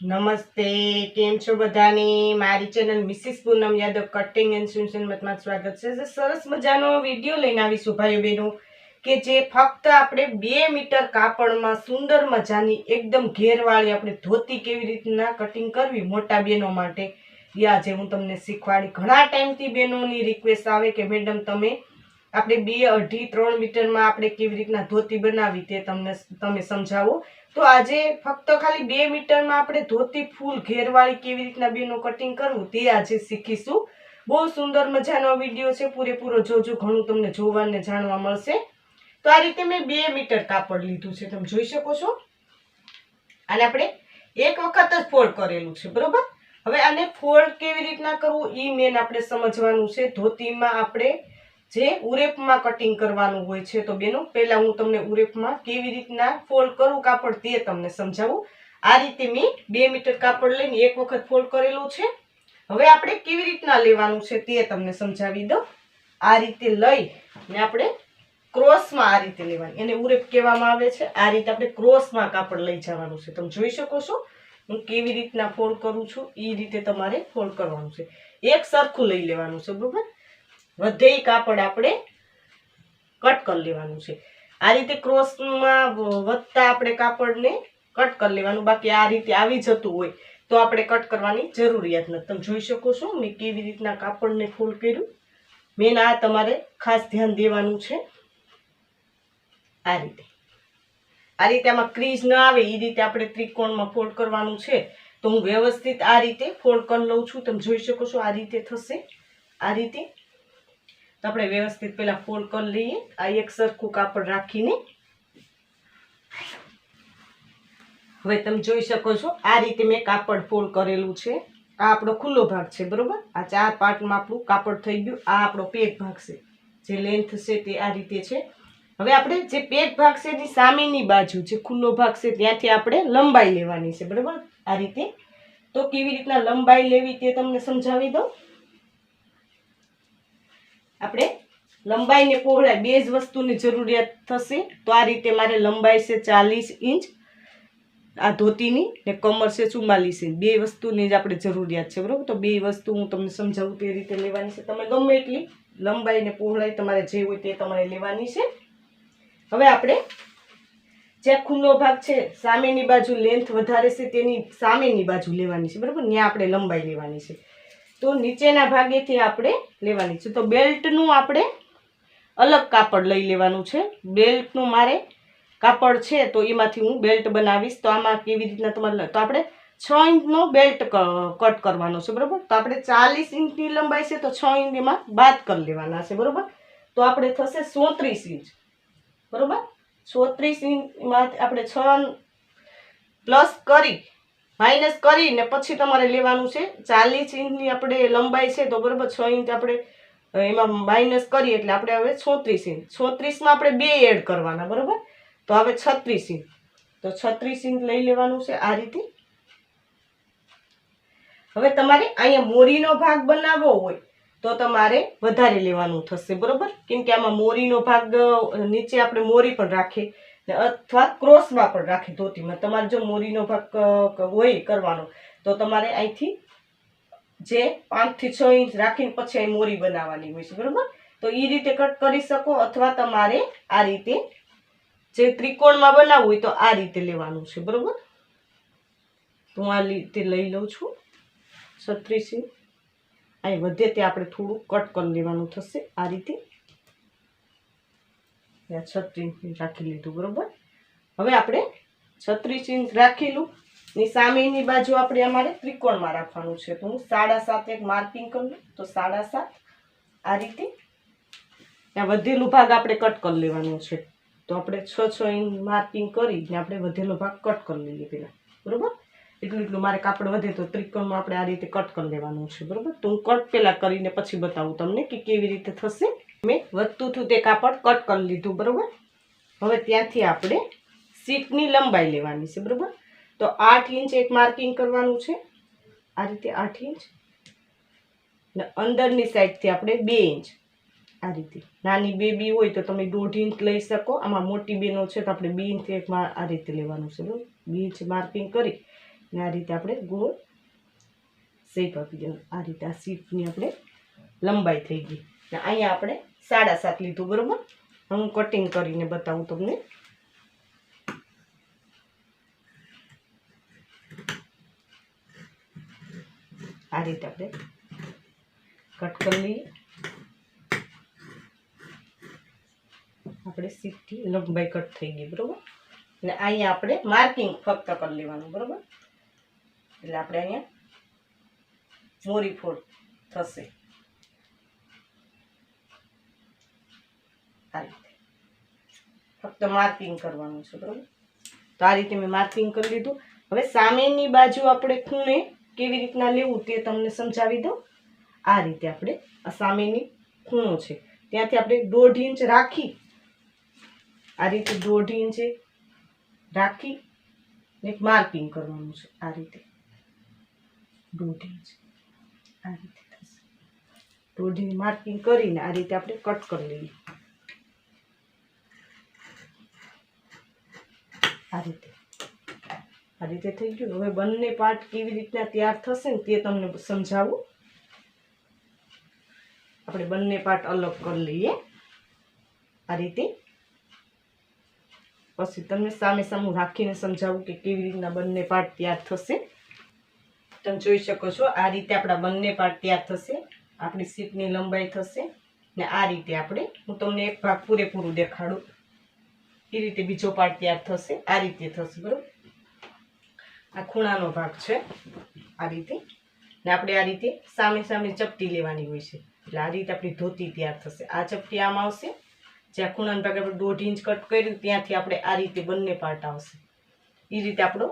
નમસ્તે, કેમ છો બધાની? મારી channel Mrs Poonam Yadav cutting and સુનસનમાં મતમાં સ્વાગત છે. સરસ મજાનો વીડિયો લઈને આવીશું ભાઈઓ બહેનો, કે જે ફક્ત આપણે બે મીટર કાપડમાં સુંદર મજાની, એકદમ ઘેરવાળી આપણે ધોતી કેવી રીતના કટિંગ કરવી મોટા બહેનો માટે? યા જે હું તમને શીખવાડી, ઘણા ટાઈમથી બહેનોની રિક્વેસ્ટ આવે કે, મેડમ, તમે આપણે બે અઢી ત્રણ મીટરમાં આપણે કેવી રીતના ધોતી બનાવી તે તમને તમે સમજાવો. તો આજે ફક્ત ખાલી બે મીટરમાં આપણે ધોતી, ફૂલ, ઘેરવાળી કેવી રીતના બેનું કટિંગ કરવું તે આજે શીખીશું. બહુ સુંદર મજાનો વીડિયો છે, પૂરેપૂરો જોજો, ઘણું તમને જોવા અને જાણવા મળશે. તો આ રીતે મેં બે મીટર કાપડ લીધું છે, તમે જોઈ શકો છો. અને આપણે એક વખત જ ફોલ્ડ કરેલું છે, બરોબર? હવે આને ફોલ્ડ કેવી રીતના કરવું એ મેન આપણે સમજવાનું છે. ધોતીમાં આપણે જે ઉરેપમાં કટિંગ કરવાનું હોય છે તો બેનો, પહેલા હું તમને ઉરેપમાં કેવી રીતના ફોલ્ડ કરું, કાપડ તે તમને સમજાવું. આ રીતે મેં બે મીટર કાપડ લઈને એક વખત ફોલ્ડ કરેલું છે. હવે આપણે કેવી રીતના લેવાનું છે તે તમને સમજાવી દઉં. આ રીતે લઈ ને આપણે ક્રોસમાં આ રીતે લેવાની. એને ઉરેપ કહેવામાં આવે છે. આ રીતે આપણે ક્રોસમાં કાપડ લઈ જવાનું છે. તમે જોઈ શકો છો, હું કેવી રીતના ફોલ્ડ કરું છું એ રીતે તમારે ફોલ્ડ કરવાનું છે. એક સરખું લઈ લેવાનું છે, બરોબર? વધે કાપડ આપણે કટ કરી લેવાનું છે. આ રીતે ક્રોસમાં વધતા આપણે કાપડને કટ કરી લેવાનું. બાકી આ રીતે આવી જતું હોય તો આપણે કટ કરવાની જરૂરિયાત નથી. તમે જોઈ શકો છો મેં કેવી રીતના કાપડને ફોલ્ડ કર્યું. મેન આ તમારે ખાસ ધ્યાન દેવાનું છે. આ રીતે. આ રીતે આમાં ક્રીઝ ન આવે એ રીતે આપણે ત્રિકોણમાં ફોલ્ડ કરવાનું છે. તો હું વ્યવસ્થિત આ રીતે ફોલ્ડ કરી લઉં છું. તમે જોઈ શકો છો આ રીતે થશે. આ રીતે તો આપણે વ્યવસ્થિત પહેલાં ફોલ્ડ કરી લઈએ. આ એક સરખું કાપડ રાખીને. હવે તમે જોઈ શકો છો, આ રીતે મેં કાપડ ફોલ્ડ કરેલું છે. આ આપણો ખુલ્લો ભાગ છે, બરોબર? આ ચાર પાર્ટમાં આપણું કાપડ થઈ ગયું. આ આપણો પેક ભાગ છે. જે લેન્થ છે તે આ રીતે છે. હવે આપણે જે પેક ભાગ છે એની સામેની બાજુ, જે ખુલ્લો ભાગ છે ત્યાંથી આપણે લંબાઈ લેવાની છે, બરાબર? આ રીતે. તો કેવી રીતના લંબાઈ લેવી તે તમને સમજાવી દઉં? આપણે લંબાઈ ને પહોળાઈ, બે જ વસ્તુની જરૂરિયાત થશે, તો આ રીતે મારે લંબાઈ છે ચાલીસ ઇંચ, આ ધોતીની ને કમર છે ચુમ્માલીસ ઇંચ. બે વસ્તુની જ આપણે જરૂરિયાત છે, બરાબર? તો બે વસ્તુ હું તમને સમજાવું તે રીતે લેવાની છે. તમે ગમે એટલી લંબાઈ ને પહોળાઈ તમારે જે હોય તે તમારે લેવાની છે. હવે આપણે જે ખુલ્લો ભાગ છે, સામેની બાજુ લેન્થ વધારે છે તેની સામેની બાજુ લેવાની છે, બરાબર? ત્યાં આપણે લંબાઈ લેવાની છે. તો નીચેના ભાગેથી આપણે લેવાની છે. તો બેલ્ટનું આપણે અલગ કાપડ લઈ લેવાનું છે. બેલ્ટનું મારે કાપડ છે તો એમાંથી હું બેલ્ટ બનાવીશ. તો આમાં કેવી રીતના તમારે તો આપણે છ ઇંચનો બેલ્ટ કટ કરવાનો છે, બરાબર? તો આપણે ચાલીસ ઇંચની લંબાઈ છે તો છ ઇંચ એમાં બાદ કરી લેવાના છે, બરાબર? તો આપણે થશે સોત્રીસ ઇંચ, બરાબર? ચોત્રીસ ઇંચમાં આપણે છ પ્લસ કરી માઇનસ કરીને પછી તમારે લેવાનું છે. ચાલીસ ઇંચની આપણે લંબાઈ છે તો બરાબર છ ઇંચ આપણે એમાં માઇનસ કરીએ એટલે આપણે હવે છોત્રીસ ઇંચ. છોત્રીસમાં આપણે બે એડ કરવાના, બરાબર? તો હવે છત્રીસ ઇંચ. તો છત્રીસ ઇંચ લઈ લેવાનું છે આ રીતે. હવે તમારે અહીંયા મોરીનો ભાગ બનાવવો હોય તો તમારે વધારે લેવાનું થશે, બરાબર? કેમ કે આમાં મોરીનો ભાગ નીચે આપણે મોરી પણ રાખીએ. અથવા ક્રોસમાં પણ રાખી ધોતીમાં. તમારે જો મોરીનો ભાગ હોય કરવાનો, તો તમારે અહીંથી જે પાંચથી છ ઇંચ રાખીને પછી અહીં મોરી બનાવવાની હોય છે. બરાબર? તો એ રીતે કટ કરી શકો અથવા તમારે આ રીતે જે ત્રિકોણમાં બનાવવું હોય તો આ રીતે લેવાનું છે. બરાબર? તો હું આ રીતે લઈ લઉં છું. છત્રીસ અહીં વધે તે આપણે થોડું કટ કરી લેવાનું થશે આ રીતે. આ છત્રીસ ઇંચ રાખી લીધું, બરોબર? હવે આપણે છત્રીસ ઇંચ રાખેલું. ની સામેની બાજુ આપણે અમારે ત્રિકોણમાં રાખવાનું છે. તો હું સાડા સાત એક માર્કિંગ કરું તો સાડા સાત આ રીતે ત્યાં વધેલું ભાગ આપણે કટ કરી લેવાનો છે. તો આપણે છ છ ઇંચ માર્કિંગ કરીને આપણે વધેલો ભાગ કટ કરી લઈએ પહેલાં. બરોબર? એટલું એટલું મારે કાપડ વધે તો ત્રિકોણમાં આપણે આ રીતે કટ કરી લેવાનું છે. બરોબર? તો હું કટ પહેલાં કરીને પછી બતાવું તમને કે કેવી રીતે થશે. મેં વધતું હતું તે કાપડ કટ કરી લીધું, બરાબર? હવે ત્યાંથી આપણે સીટની લંબાઈ લેવાની છે, બરાબર? તો આઠ ઇંચ એક માર્કિંગ કરવાનું છે. આ રીતે આઠ ઇંચ. ને અંદરની સાઈડથી આપણે બે ઇંચ. આ રીતે. નાની બેબી હોય તો તમે દોઢ ઇંચ લઈ શકો. આમાં મોટી બેનો છે તો આપણે બે ઇંચ એક આ રીતે લેવાનું છે, બરાબર? બે ઇંચ માર્કિંગ કરી ને આ રીતે આપણે ગોળ શેપ આપી દેવાનું. આ રીતે આ સીટની આપણે લંબાઈ થઈ ગઈ. ને અહીંયા આપણે સાડા સાત લીધું, બરાબર? હું કટિંગ કરીને બતાવું તમને. આ રીતે આપણે કટ કરી લઈએ. આપણે સીધી લંબાઈ કટ થઈ ગઈ, બરાબર? અને અહીંયા આપણે માર્કિંગ ફક્ત કરી લેવાનું, બરાબર? એટલે આપણે અહીંયા મોરી ફોડ થશે આ રીતે ફક્ત માર્કિંગ કરવાનું છે, બરાબર? તો આ રીતે મેં માર્કિંગ કરી લીધું. હવે સામેની બાજુ આપણે ખૂણે કેવી રીતના લેવું તે તમને સમજાવી દઉં. આ રીતે આપણે આ સામેની ખૂણો છે. ત્યાંથી આપણે દોઢ ઇંચ રાખી, આ રીતે દોઢ ઇંચે રાખી ને માર્કિંગ કરવાનું છે. આ રીતે. દોઢ ઇંચ. આ રીતે થશે. દોઢ માર્કિંગ કરીને આ રીતે આપણે કટ કરી લઈએ. આ રીતે. આ રીતે થઈ ગયું. હવે બંને પાર્ટ કેવી રીતના તૈયાર થશે ને તે તમને સમજાવું. આપણે બંને પાર્ટ અલગ કરી લઈએ. આ રીતે. પછી તમને સામે સામું રાખીને સમજાવું કે કેવી રીતના બંને પાર્ટ તૈયાર થશે. તમે જોઈ શકો છો, આ રીતે આપણા બંને પાર્ટ તૈયાર થશે. આપણી સીટની લંબાઈ થશે ને આ રીતે આપણે હું તમને એક ભાગ પૂરેપૂરું દેખાડું. એ રીતે બીજો પાર્ટ તૈયાર થશે. આ રીતે થશે, બરાબર? આ ખૂણાનો ભાગ છે, આ રીતે. ને આપણે આ રીતે સામે સામે ચપટી લેવાની હોય છે. એટલે આ રીતે આપણી ધોતી તૈયાર થશે. આ ચપટી આમ આવશે. જ્યાં ખૂણાનો ભાગ આપણે દોઢ ઇંચ કટ કર્યું, ત્યાંથી આપણે આ રીતે બંને પાર્ટ આવશે. એ રીતે આપણો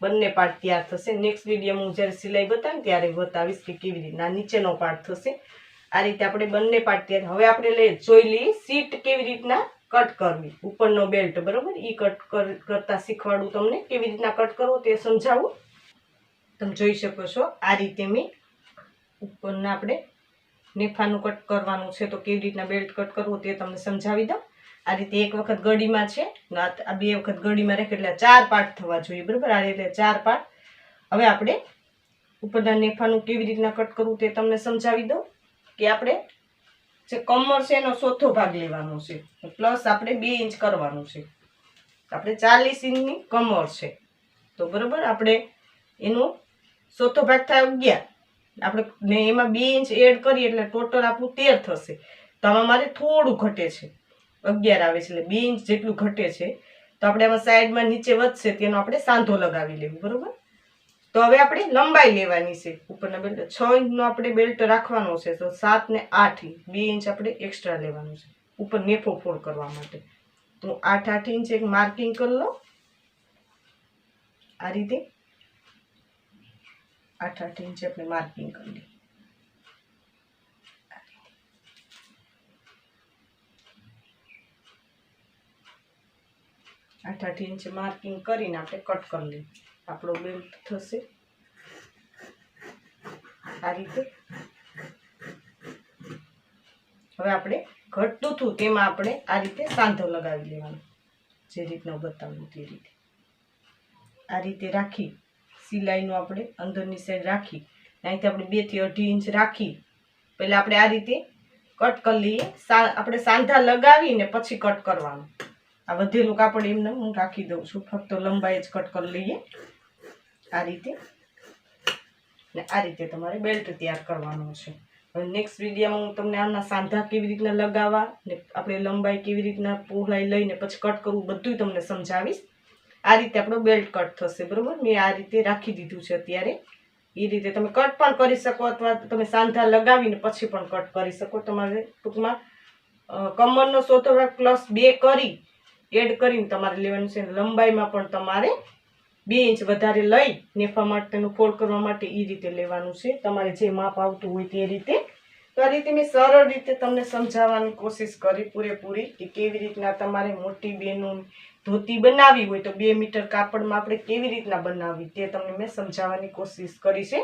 બંને પાર્ટ તૈયાર થશે. નેક્સ્ટ વિડીયોમાં હું જ્યારે સિલાઈ બતાવીને ત્યારે બતાવીશ કે કેવી રીતના નીચેનો પાર્ટ થશે. આ રીતે આપણે બંને પાર્ટ તૈયાર હવે આપણે લઈ જોઈ લઈએ સીટ કેવી રીતના કટ કરવી, ઉપરનો બેલ્ટ બરાબર? એ કટ કરતા શીખવાડું તમને, કેવી રીતના કટ કરવો તે સમજાવું. તમે જોઈ શકો છો, આ રીતે મેં ઉપરના આપણે નેફાનું કટ કરવાનું છે, તો કેવી રીતના બેલ્ટ કટ કરવો તે તમને સમજાવી દઉં. આ રીતે એક વખત ગળીમાં છે આ બે વખત ગળીમાં રાખે એટલે ચાર પાર્ટ થવા જોઈએ, બરાબર? આ રીતે ચાર પાર્ટ. હવે આપણે ઉપરના નેફાનું કેવી રીતના કટ કરવું તે તમને સમજાવી દઉં, કે આપણે જે કમર છે એનો ચોથો ભાગ લેવાનો છે. પ્લસ આપણે બે ઇંચ કરવાનું છે. આપણે ચાલીસ ઇંચની કમર છે. તો બરાબર આપણે એનો ચોથો ભાગ થાય અગિયાર. આપણે ને એમાં બે ઇંચ એડ કરીએ એટલે ટોટલ આપણું તેર થશે. તો આમાં મારે થોડું ઘટે છે. અગિયાર આવે છે એટલે બે ઇંચ જેટલું ઘટે છે. તો આપણે આમાં સાઈડમાં નીચે વધશે તેનો આપણે સાંધો લગાવી લેવું. બરાબર? તો હવે આપણે લંબાઈ લેવાની છે. ઉપરના બેલ્ટ છ ઇંચનો આપણે બેલ્ટ રાખવાનો છે. તો સાત ને આઠ ઇંચ. બે ઇંચ આપણે એક્સ્ટ્રા લેવાનું છે. ઉપર નેફો ફોલ્ડ કરવા માટે. તો આઠ આઠ ઇંચ એક માર્કિંગ કરી લો. આ રીતે આઠ આઠ ઇંચ આપણે માર્કિંગ કરી લઈએ આઠ આઠ ઇંચ માર્કિંગ કરીને આપણે કટ કરી લઈએ આપણો બેલ્ટ થશે. આ રીતે. હવે આપણે ઘટતું હતું, તેમાં આપણે આ રીતે સાંધો લગાવી લેવાનો. જે રીતનો બતાવ્યું તે રીતે. આ રીતે રાખી, સિલાઈનું આપણે અંદરની સાઈડ રાખી અહીંથી આપણે બેથી અઢી ઇંચ રાખી. પહેલાં આપણે આ રીતે કટ કરી લઈએ. આપણે સાંધા લગાવીને પછી કટ કરવાનું. આ વધેલું કાપડ એમને હું રાખી દઉં છું. ફક્ત લંબાઈ જ કટ કરી લઈએ. આ રીતે. ને આ રીતે તમારે બેલ્ટ તૈયાર કરવાનો છે. હવે નેક્સ્ટ વિડીયોમાં હું તમને આમના સાંધા કેવી રીતના લગાવવા ને આપણે લંબાઈ કેવી રીતના પહોળાઈ લઈને પછી કટ કરવું બધું તમને સમજાવીશ. આ રીતે આપણો બેલ્ટ કટ થશે, બરાબર? મેં આ રીતે રાખી દીધું છે અત્યારે. એ રીતે તમે કટ પણ કરી શકો અથવા તમે સાંધા લગાવીને પછી પણ કટ કરી શકો. તમારે ટૂંકમાં કમરનો સોતો પ્લસ બે કરી એડ કરીને તમારે લેવાનું છે. લંબાઈમાં પણ તમારે બે ઇંચ વધારે લઈ નેફા માટેનું ફોલ્ડ કરવા માટે એ રીતે લેવાનું છે. તમારે જે માપ આવતું હોય તે રીતે. તો આ રીતે મેં સરળ રીતે તમને સમજાવવાની કોશિશ કરી પૂરેપૂરી કે કેવી રીતના તમારે મોટી બેનું ધોતી બનાવવી હોય તો બે મીટર કાપડમાં આપણે કેવી રીતના બનાવવી તે તમને મેં સમજાવવાની કોશિશ કરી છે.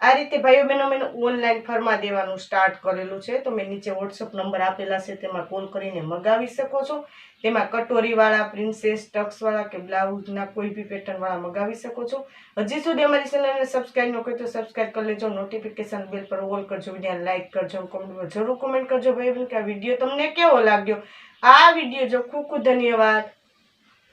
આ રીતે ભાઈઓ, બહેનો મેં ઓનલાઈન ફરમા દેવાનું સ્ટાર્ટ કરેલું છે. તો મેં નીચે વોટ્સઅપ નંબર આપેલા છે, તેમાં કોલ કરીને મગાવી શકો છો. તેમાં કટોરીવાળા પ્રિન્સેસ ટક્સવાળા કે બ્લાઉઝના કોઈ બી પેટર્નવાળા મગાવી શકો છો. હજી સુધી અમારી ચેનલને સબસ્ક્રાઈબ ન કરી તો સબસ્ક્રાઈબ કરી લેજો. નોટિફિકેશન બેલ પર ઓલ કરજો. વીડિયો લાઇક કરજો. કોમેન્ટમાં જરૂર કોમેન્ટ કરજો ભાઈ કે આ વીડિયો તમને કેવો લાગ્યો? આ વીડિયો જો ખૂબ ખૂબ ધન્યવાદ.